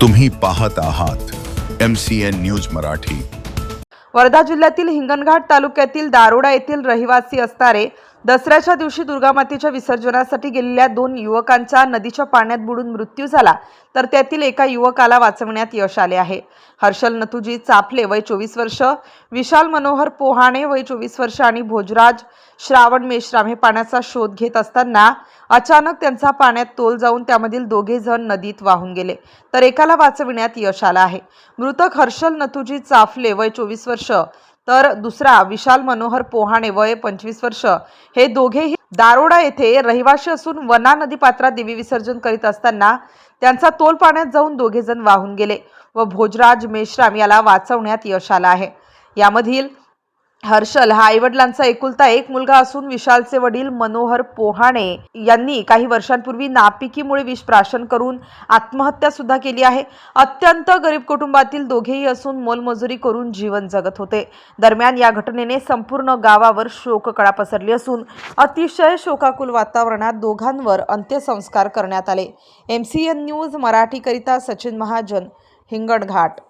तुम्ही पाहत आहात M C N news Marathi. Wardha जिल्ह्यातील हिंगणघाट तालुक्यातील दारोडा येथील रहिवासी असणारे दसऱ्याच्या दिवशी दुर्गामातेच्या विसर्जनासाठी गेलेल्या दोन युवकांचा नदीच्या पाण्यात बुडून मृत्यू झाला तर त्यातील एका युवकाला वाचवण्यात यश आले आहे. हर्षल नथुजी चाफले वय चोवीस वर्ष विशाल मनोहर पोहाणे वय चोवीस वर्ष आणि भोजराज श्रावण मेश्राम हे पाण्याचा शोध घेत असताना अचानक त्यांचा पाण्यात तोल जाऊन त्यामधील दोघे जण नदीत वाहून गेले तर एकाला वाचविण्यात यश आलं आहे. मृतक हर्षल नथुजी चाफले वय चोवीस वर्ष तर दुसरा विशाल मनोहर पोहाणे वय पंचवीस वर्ष. हे दोघेही दारोडा येथे रहिवाशी असून वना नदी पात्रात देवी विसर्जन करीत असताना त्यांचा तोल पाण्यात जाऊन दोघे जण वाहून गेले व भोजराज मेश्राम याला वाचवण्यात यश आलं आहे. यामधील हर्षल हा आईवडिलांचा एकुलता एक मुलगा असून विशालचे वडील मनोहर पोहाणे यांनी काही वर्षांपूर्वी नापिकीमुळे विष प्राशन करून आत्महत्या सुद्धा केली आहे. अत्यंत गरीब कुटुंबातील दोघेही असून मोलमजुरी करून जीवन जगत होते. दरम्यान या घटनेने संपूर्ण गावावर शोककळा पसरली असून अतिशय शोकाकुल वातावरणात दोघांवर अंत्यसंस्कार करण्यात आले. एम सी एन न्यूज मराठीकरिता सचिन महाजन हिंगणघाट.